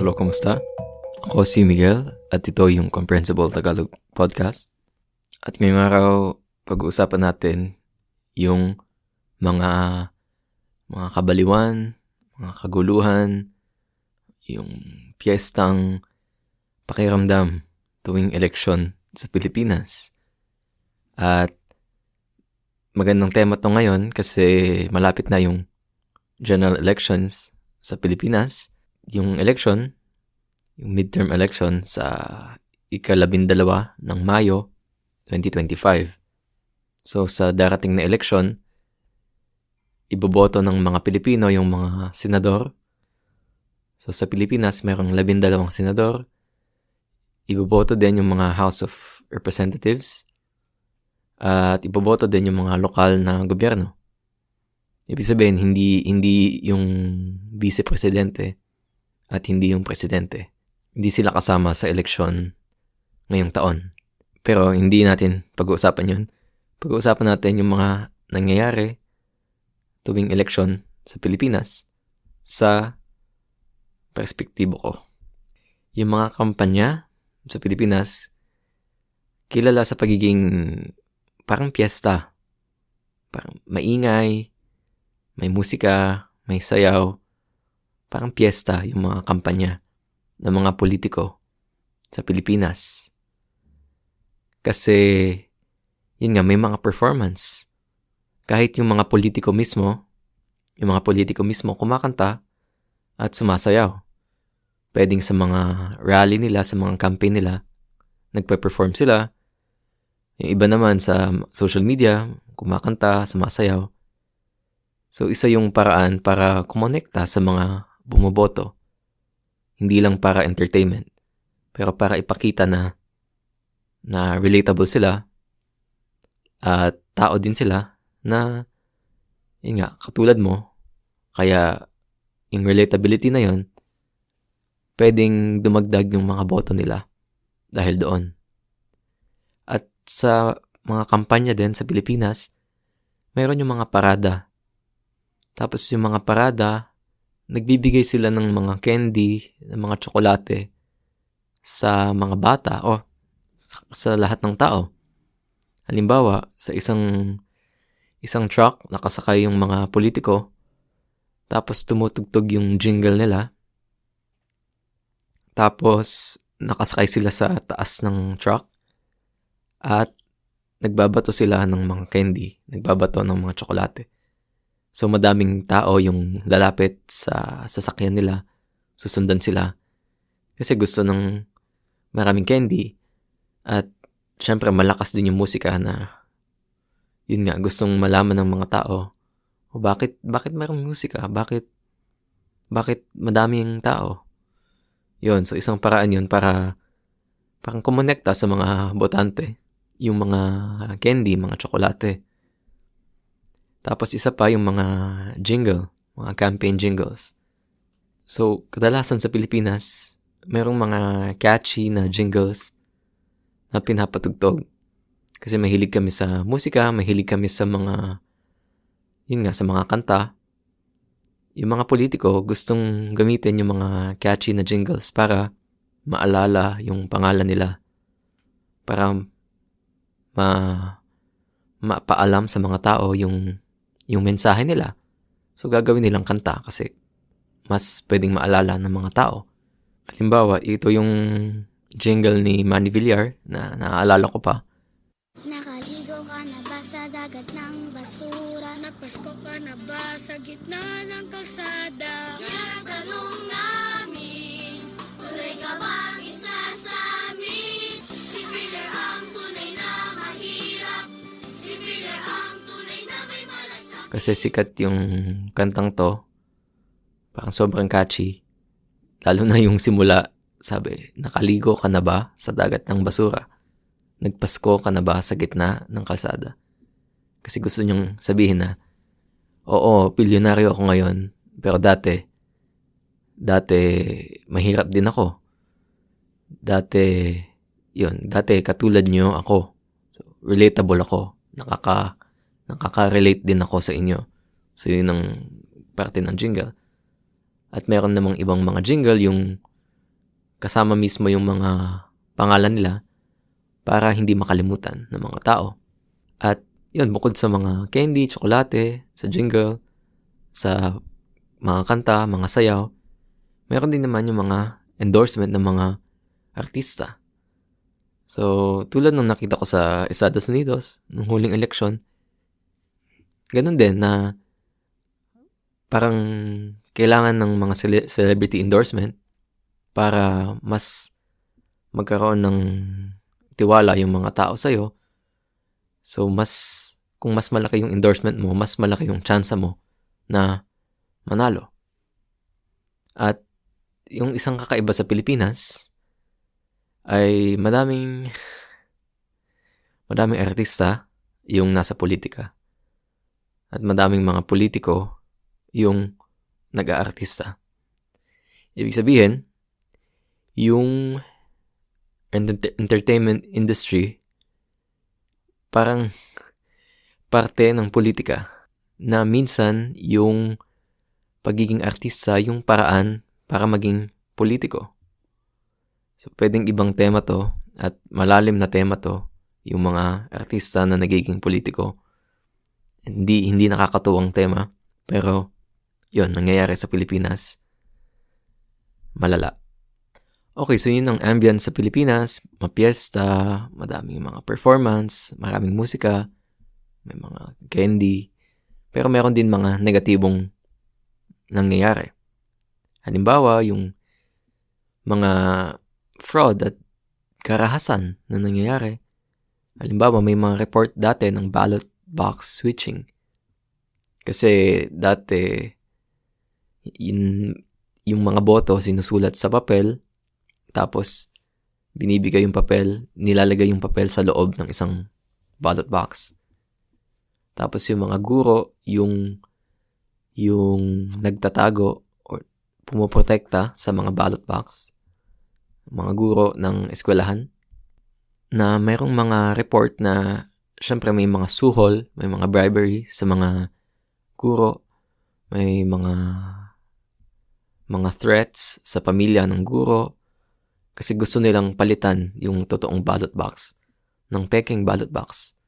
Hello, kumusta? Ako si Miguel at ito yung Comprehensible Tagalog Podcast. At ngayong araw, pag-uusapan natin yung mga mga kabaliwan, mga kaguluhan, yung piyestang pakiramdam tuwing eleksyon sa Pilipinas. At magandang tema to ngayon kasi malapit na yung general elections sa Pilipinas. Yung election, yung midterm election sa ikalabindalawa ng Mayo 2025. So sa darating na election, iboboto ng mga Pilipino yung mga senador. So sa Pilipinas, mayroong labindalawang senador. Iboboto din yung mga House of Representatives. At iboboto din yung mga lokal na gobyerno. Ibig sabihin, hindi, hindi yung vice-presidente at hindi yung presidente. Hindi sila kasama sa eleksyon ngayong taon. Pero hindi natin pag-uusapan yun. Pag-uusapan natin yung mga nangyayari tuwing eleksyon sa Pilipinas sa perspektibo ko. Yung mga kampanya sa Pilipinas, kilala sa pagiging parang piyesta. Parang maingay, may musika, may sayaw. Parang piyesta yung mga kampanya ng mga politiko sa Pilipinas. Kasi, yun nga, may mga performance. Kahit yung mga politiko mismo, yung mga politiko mismo kumakanta at sumasayaw. Pwedeng sa mga rally nila, sa mga campaign nila, nagpe-perform sila. Yung iba naman sa social media, kumakanta, sumasayaw. So, isa yung paraan para kumonekta sa mga bumoboto. Hindi lang para entertainment, pero para ipakita na na relatable sila at tao din sila na yun nga, katulad mo. Kaya yung relatability na yon pwedeng dumagdag yung mga boto nila dahil doon. At sa mga kampanya din sa Pilipinas, mayroon yung mga parada tapos yung mga parada, nagbibigay sila ng mga candy, ng mga tsokolate sa mga bata o sa, lahat ng tao. Halimbawa, sa isang isang truck nakasakay yung mga politiko tapos tumutugtog yung jingle nila. Tapos nakasakay sila sa taas ng truck at nagbabato sila ng mga candy, nagbabato ng mga tsokolate. So madaming tao yung lalapit sa sasakyan nila, susundan sila. Kasi gusto ng maraming candy. At syempre malakas din yung musika na yun nga gustong malaman ng mga tao o bakit bakit mayroong musika? Bakit bakit madaming tao? Yun so isang paraan yun para parang kumonekta sa mga botante yung mga candy mga tsokolate tapos isa pa yung mga jingle, mga campaign jingles. So, kadalasan sa Pilipinas, merong mga catchy na jingles na pinapatugtog. Kasi mahilig kami sa musika, mahilig kami sa mga, yun nga, sa mga kanta. Yung mga politiko gustong gamitin yung mga catchy na jingles para maalala yung pangalan nila. Para ma mapaalam sa mga tao yung yung mensahe nila. So gagawin nilang kanta kasi mas pwedeng maalala ng mga tao. Halimbawa, ito yung jingle ni Manny Villar na naaalala ko pa. Nakaligo ka na ba sa dagat ng basura? Nagpasko ka na ba sa gitna ng kalsada? Yan ang tanong namin Tunay ka bang Kasi sikat yung kantang to. Parang sobrang catchy. Lalo na yung simula, sabi, nakaligo ka na ba sa dagat ng basura? Nagpasko ka na ba sa gitna ng kalsada? Kasi gusto niyong sabihin na, oo, pilyonaryo ako ngayon, pero dati, dati, mahirap din ako. Dati, yun, dati katulad niyo ako. So, relatable ako. Nakaka, nakaka-relate din ako sa inyo. So, yun ang parte ng jingle. At meron namang ibang mga jingle, yung kasama mismo yung mga pangalan nila para hindi makalimutan ng mga tao. At yun, bukod sa mga candy, tsokolate, sa jingle, sa mga kanta, mga sayaw, meron din naman yung mga endorsement ng mga artista. So, tulad ng nakita ko sa Estados Unidos, nung huling eleksyon, ganun din na parang kailangan ng mga cele- celebrity endorsement para mas magkaroon ng tiwala yung mga tao sa'yo. So, mas, kung mas malaki yung endorsement mo, mas malaki yung chance mo na manalo. At yung isang kakaiba sa Pilipinas ay madaming madaming artista yung nasa politika. At madaming mga politiko yung nag-aartista. Ibig sabihin, yung enter- entertainment industry parang parte ng politika na minsan yung pagiging artista yung paraan para maging politiko. So, pwedeng ibang tema to at malalim na tema to yung mga artista na nagiging politiko. Hindi, hindi nakakatuwang tema, pero yon nangyayari sa Pilipinas. Malala. Okay, so yun ang ambience sa Pilipinas. Mapiesta, madaming mga performance, maraming musika, may mga candy, pero meron din mga negatibong nangyayari. Halimbawa, yung mga fraud at karahasan na nangyayari. Halimbawa, may mga report dati ng ballot box switching. Kasi dati, yun, yung mga boto sinusulat sa papel, tapos binibigay yung papel, nilalagay yung papel sa loob ng isang ballot box. Tapos yung mga guro, yung yung nagtatago or pumoprotekta sa mga ballot box, mga guro ng eskwelahan, na mayroong mga report na syempre may mga suhol, may mga bribery sa mga guro, may mga mga threats sa pamilya ng guro kasi gusto nilang palitan yung totoong ballot box ng peking ballot box.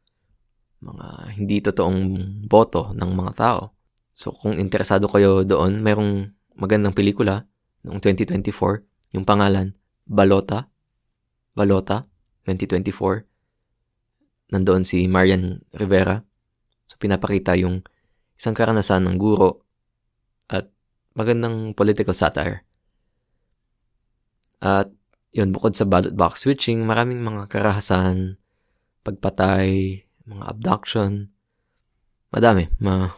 Mga hindi totoong boto ng mga tao. So kung interesado kayo doon, merong magandang pelikula noong 2024, yung pangalan Balota. Balota 2024. Nandoon si Marian Rivera. So pinapakita yung isang karanasan ng guro at magandang political satire. At yun, bukod sa ballot box switching, maraming mga karahasan, pagpatay, mga abduction, madami, ma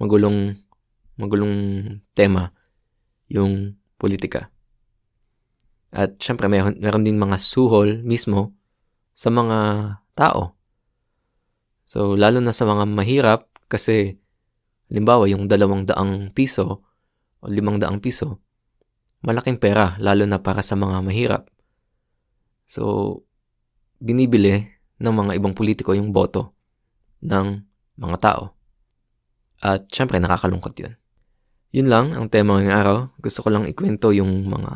magulong magulong tema yung politika. At syempre meron, meron din mga suhol mismo sa mga tao. So lalo na sa mga mahirap kasi halimbawa yung dalawang daang piso o limang daang piso, malaking pera lalo na para sa mga mahirap. So binibili ng mga ibang politiko yung boto ng mga tao. At syempre, nakakalungkot yun. Yun lang ang tema ngayong araw. Gusto ko lang ikwento yung mga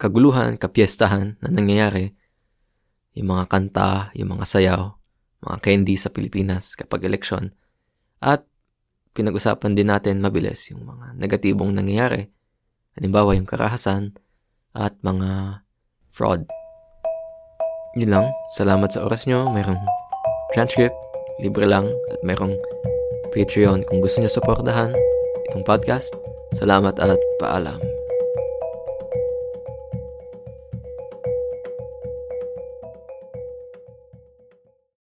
kaguluhan, kapiestahan na nangyayari. Yung mga kanta, yung mga sayaw, mga candy sa Pilipinas kapag eleksyon. At pinag-usapan din natin mabilis yung mga negatibong nangyayari. Halimbawa yung karahasan at mga fraud. Yun lang. Salamat sa oras nyo. Mayroong transcript, libre lang, at mayroong Patreon kung gusto nyo supportahan itong podcast. Salamat at paalam.